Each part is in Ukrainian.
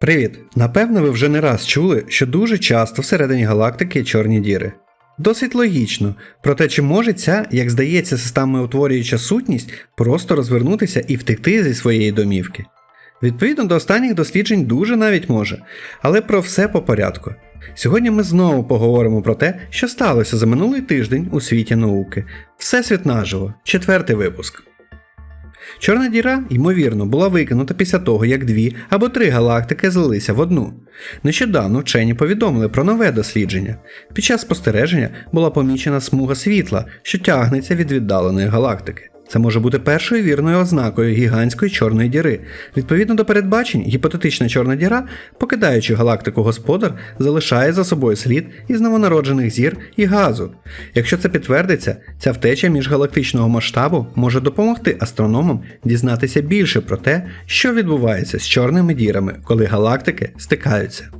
Привіт! Напевно, ви вже не раз чули, що дуже часто всередині галактики є чорні діри. Досить логічно, проте чи може ця, як здається, системоутворююча сутність просто розвернутися і втекти зі своєї домівки? Відповідно до останніх досліджень дуже навіть може, але про все по порядку. Сьогодні ми знову поговоримо про те, що сталося за минулий тиждень у світі науки. Всесвіт наживо, четвертий випуск. Чорна діра, ймовірно, була викинута після того, як дві або три галактики злилися в одну. Нещодавно вчені повідомили про нове дослідження. Під час спостереження була помічена смуга світла, що тягнеться від віддаленої галактики. Це може бути першою вірною ознакою гігантської чорної діри. Відповідно до передбачень, гіпотетична чорна діра, покидаючи галактику господар, залишає за собою слід із новонароджених зір і газу. Якщо це підтвердиться, ця втеча міжгалактичного масштабу може допомогти астрономам дізнатися більше про те, що відбувається з чорними дірами, коли галактики стикаються.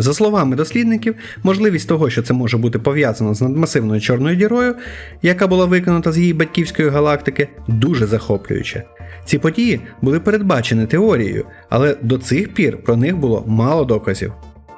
За словами дослідників, можливість того, що це може бути пов'язано з надмасивною чорною дірою, яка була виконана з її батьківської галактики, дуже захоплююча. Ці події були передбачені теорією, але до цих пір про них було мало доказів.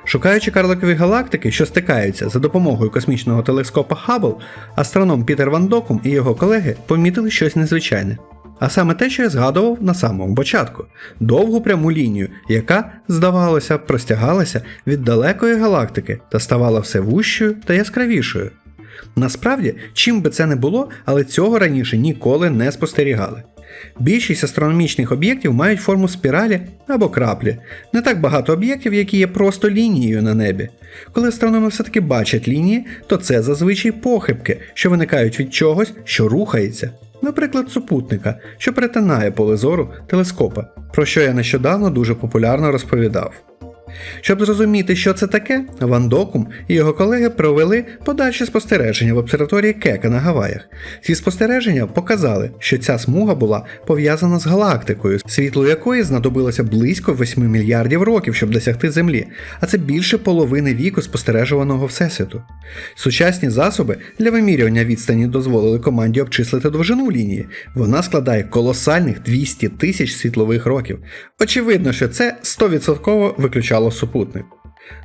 Шукаючи карликові галактики, що стикаються за допомогою космічного телескопа Хаббл, астроном Пітер Ван Докум і його колеги помітили щось незвичайне. А саме те, що я згадував на самому початку: довгу пряму лінію, яка, здавалося, простягалася від далекої галактики та ставала все вущою та яскравішою. Насправді, чим би це не було, але цього раніше ніколи не спостерігали. Більшість астрономічних об'єктів мають форму спіралі або краплі, не так багато об'єктів, які є просто лінією на небі. Коли астрономи все-таки бачать лінії, то це зазвичай похибки, що виникають від чогось, що рухається. Наприклад, супутника, що перетинає поле зору телескопа, про що я нещодавно дуже популярно розповідав. Щоб зрозуміти, що це таке, Ван Докум і його колеги провели подальші спостереження в обсерваторії Кека на Гаваях. Ці спостереження показали, що ця смуга була пов'язана з галактикою, світло якої знадобилося близько 8 мільярдів років, щоб досягти Землі, а це більше половини віку спостережуваного Всесвіту. Сучасні засоби для вимірювання відстані дозволили команді обчислити довжину лінії. Вона складає колосальних 200 тисяч світлових років. Очевидно, що це 100% виключало супутник.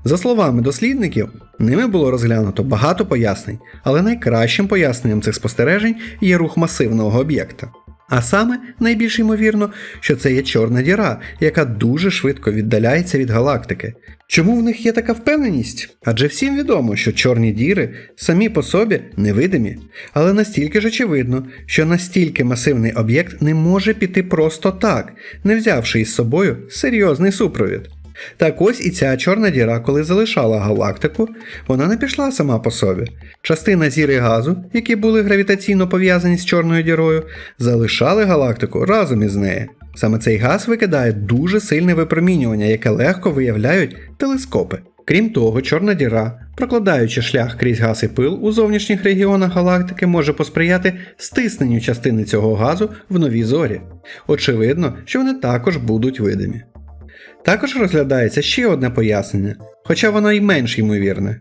За словами дослідників, ними було розглянуто багато пояснень, але найкращим поясненням цих спостережень є рух масивного об'єкта. А саме найбільш ймовірно, що це є чорна діра, яка дуже швидко віддаляється від галактики. Чому в них є така впевненість? Адже всім відомо, що чорні діри самі по собі невидимі, але настільки ж очевидно, що настільки масивний об'єкт не може піти просто так, не взявши із собою серйозний супровід. Так ось і ця чорна діра, коли залишала галактику, вона не пішла сама по собі. Частина зіри газу, які були гравітаційно пов'язані з чорною дірою, залишали галактику разом із нею. Саме цей газ викидає дуже сильне випромінювання, яке легко виявляють телескопи. Крім того, чорна діра, прокладаючи шлях крізь газ і пил у зовнішніх регіонах галактики, може посприяти стисненню частини цього газу в новій зорі. Очевидно, що вони також будуть видимі. Також розглядається ще одне пояснення, хоча воно й менш ймовірне.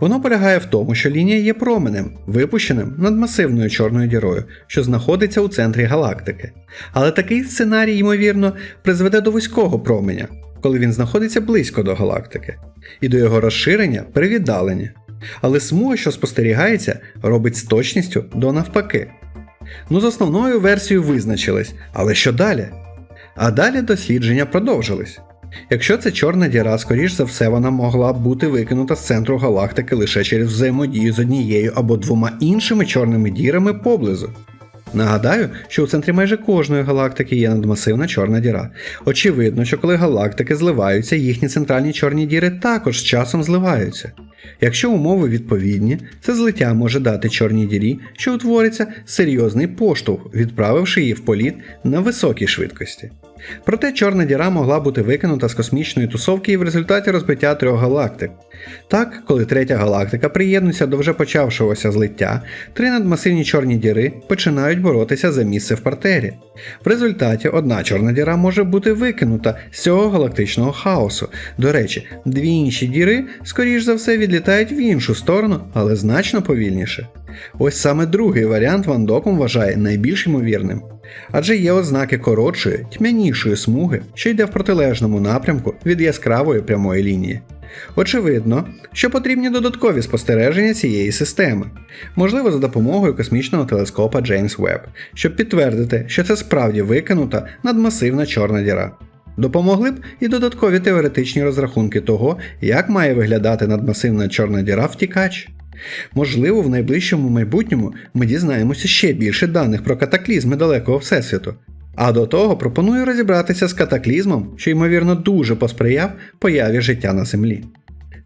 Воно полягає в тому, що лінія є променем, випущеним над масивною чорною дірою, що знаходиться у центрі галактики. Але такий сценарій, ймовірно, призведе до вузького променя, коли він знаходиться близько до галактики, і до його розширення при віддаленні. Але смуга, що спостерігається, робить з точністю до навпаки. Ну, з основною версією визначились, але що далі? А далі дослідження продовжились. Якщо це чорна діра, скоріш за все, вона могла бути викинута з центру галактики лише через взаємодію з однією або двома іншими чорними дірами поблизу. Нагадаю, що у центрі майже кожної галактики є надмасивна чорна діра. Очевидно, що коли галактики зливаються, їхні центральні чорні діри також з часом зливаються. Якщо умови відповідні, це злиття може дати чорній дірі, що утвориться серйозний поштовх, відправивши її в політ на високій швидкості. Проте чорна діра могла бути викинута з космічної тусовки і в результаті розбиття трьох галактик. Так, коли третя галактика приєднується до вже почавшогося злиття, три надмасивні чорні діри починають боротися за місце в партері. В результаті одна чорна діра може бути викинута з цього галактичного хаосу. До речі, дві інші діри, скоріш за все, відлітають в іншу сторону, але значно повільніше. Ось саме другий варіант Ван Доком вважає найбільш ймовірним. Адже є ознаки коротшої, тьмянішої смуги, що йде в протилежному напрямку від яскравої прямої лінії. Очевидно, що потрібні додаткові спостереження цієї системи, можливо, за допомогою космічного телескопа Джеймс Веб, щоб підтвердити, що це справді викинута надмасивна чорна діра. Допомогли б і додаткові теоретичні розрахунки того, як має виглядати надмасивна чорна діра втікач. Можливо, в найближчому майбутньому ми дізнаємося ще більше даних про катаклізми далекого Всесвіту. А до того пропоную розібратися з катаклізмом, що ймовірно дуже посприяв появі життя на Землі.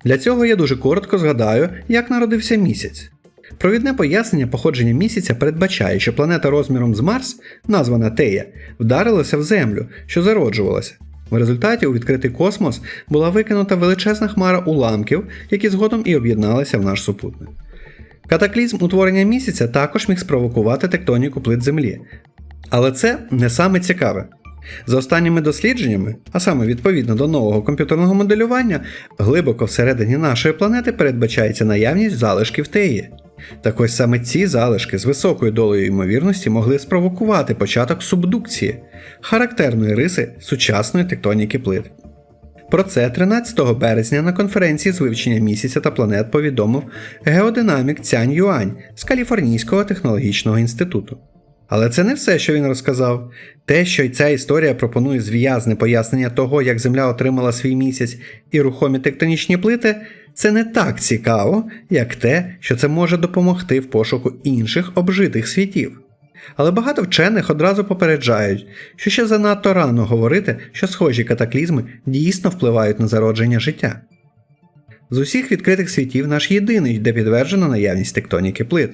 Для цього я дуже коротко згадаю, як народився місяць. Провідне пояснення походження місяця передбачає, що планета розміром з Марс, названа Тея, вдарилася в Землю, що зароджувалася. В результаті у відкритий космос була викинута величезна хмара уламків, які згодом і об'єдналися в наш супутник. Катаклізм утворення місяця також міг спровокувати тектоніку плит Землі. Але це не саме цікаве. За останніми дослідженнями, а саме відповідно до нового комп'ютерного моделювання, глибоко всередині нашої планети передбачається наявність залишків теї. Так ось саме ці залишки з високою долею ймовірності могли спровокувати початок субдукції, характерної риси сучасної тектоніки плит. Про це 13 березня на конференції з вивчення місяця та планет повідомив геодинамік Цянь Юань з Каліфорнійського технологічного інституту. Але це не все, що він розказав. Те, що й ця історія пропонує зв'язне пояснення того, як Земля отримала свій місяць і рухомі тектонічні плити, це не так цікаво, як те, що це може допомогти в пошуку інших обжитих світів. Але багато вчених одразу попереджають, що ще занадто рано говорити, що схожі катаклізми дійсно впливають на зародження життя. З усіх відкритих світів наш єдиний, де підтверджено наявність тектоніки плит.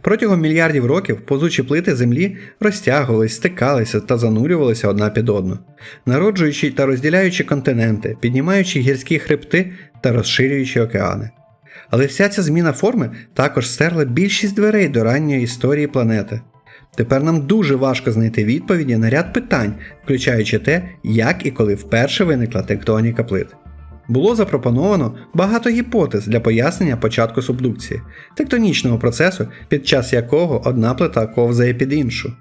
Протягом мільярдів років позучі плити Землі розтягувались, стикалися та занурювалися одна під одну, народжуючи та розділяючи континенти, піднімаючи гірські хребти та розширюючи океани. Але вся ця зміна форми також стерла більшість дверей до ранньої історії планети. Тепер нам дуже важко знайти відповіді на ряд питань, включаючи те, як і коли вперше виникла тектоніка плит. Було запропоновано багато гіпотез для пояснення початку субдукції, тектонічного процесу, під час якого одна плита ковзає під іншу.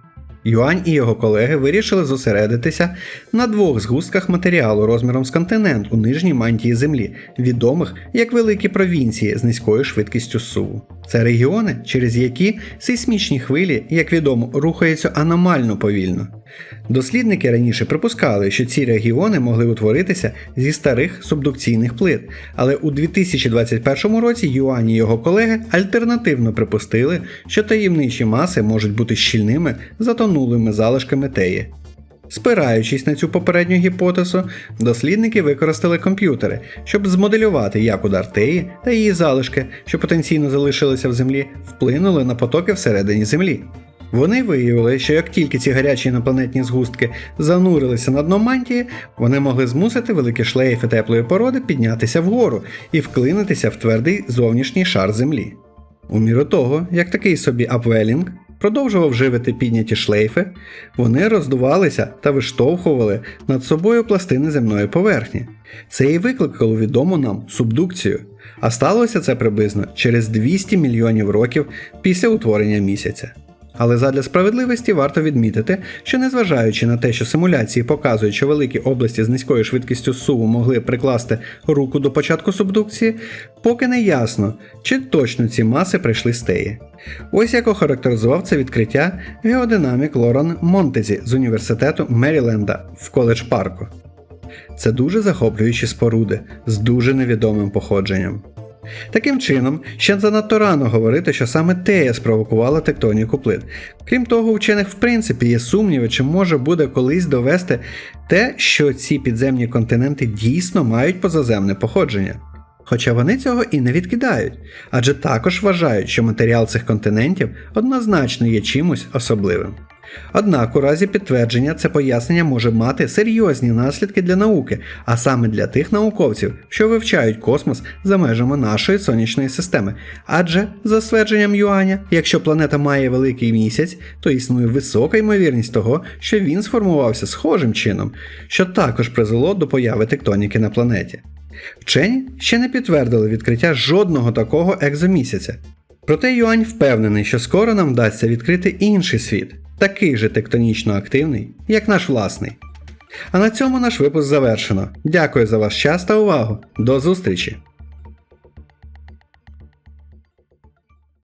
Юань і його колеги вирішили зосередитися на двох згустках матеріалу розміром з континент у нижній мантії Землі, відомих як великі провінції з низькою швидкістю суву. Це регіони, через які сейсмічні хвилі, як відомо, рухаються аномально повільно. Дослідники раніше припускали, що ці регіони могли утворитися зі старих субдукційних плит, але у 2021 році Юань і його колеги альтернативно припустили, що таємничі маси можуть бути щільними затонулими залишками теї. Спираючись на цю попередню гіпотезу, дослідники використали комп'ютери, щоб змоделювати, як удар теї та її залишки, що потенційно залишилися в землі, вплинули на потоки всередині землі. Вони виявили, що як тільки ці гарячі інопланетні згустки занурилися на дно мантії, вони могли змусити великі шлейфи теплої породи піднятися вгору і вклинитися в твердий зовнішній шар землі. У міру того, як такий собі апвелінг продовжував живити підняті шлейфи, вони роздувалися та виштовхували над собою пластини земної поверхні. Це і викликало відому нам субдукцію. А сталося це приблизно через 200 мільйонів років після утворення місяця. Але задля справедливості варто відмітити, що незважаючи на те, що симуляції показують, що великі області з низькою швидкістю суву могли прикласти руку до початку субдукції, поки не ясно, чи точно ці маси прийшли з теї. Ось як охарактеризував це відкриття геодинамік Лоран Монтезі з університету Меріленда в коледж парку. Це дуже захоплюючі споруди з дуже невідомим походженням. Таким чином, ще занадто рано говорити, що саме Тея спровокувала тектоніку плит. Крім того, у вчених в принципі є сумніви, чи може буде колись довести те, що ці підземні континенти дійсно мають позаземне походження. Хоча вони цього і не відкидають, адже також вважають, що матеріал цих континентів однозначно є чимось особливим. Однак у разі підтвердження це пояснення може мати серйозні наслідки для науки, а саме для тих науковців, що вивчають космос за межами нашої сонячної системи. Адже, за ствердженням Юаня, якщо планета має великий місяць, то існує висока ймовірність того, що він сформувався схожим чином, що також призвело до появи тектоніки на планеті. Вчені ще не підтвердили відкриття жодного такого екзомісяця. Проте Юань впевнений, що скоро нам вдасться відкрити інший світ, такий же тектонічно активний, як наш власний. А на цьому наш випуск завершено. Дякую за ваш час та увагу. До зустрічі!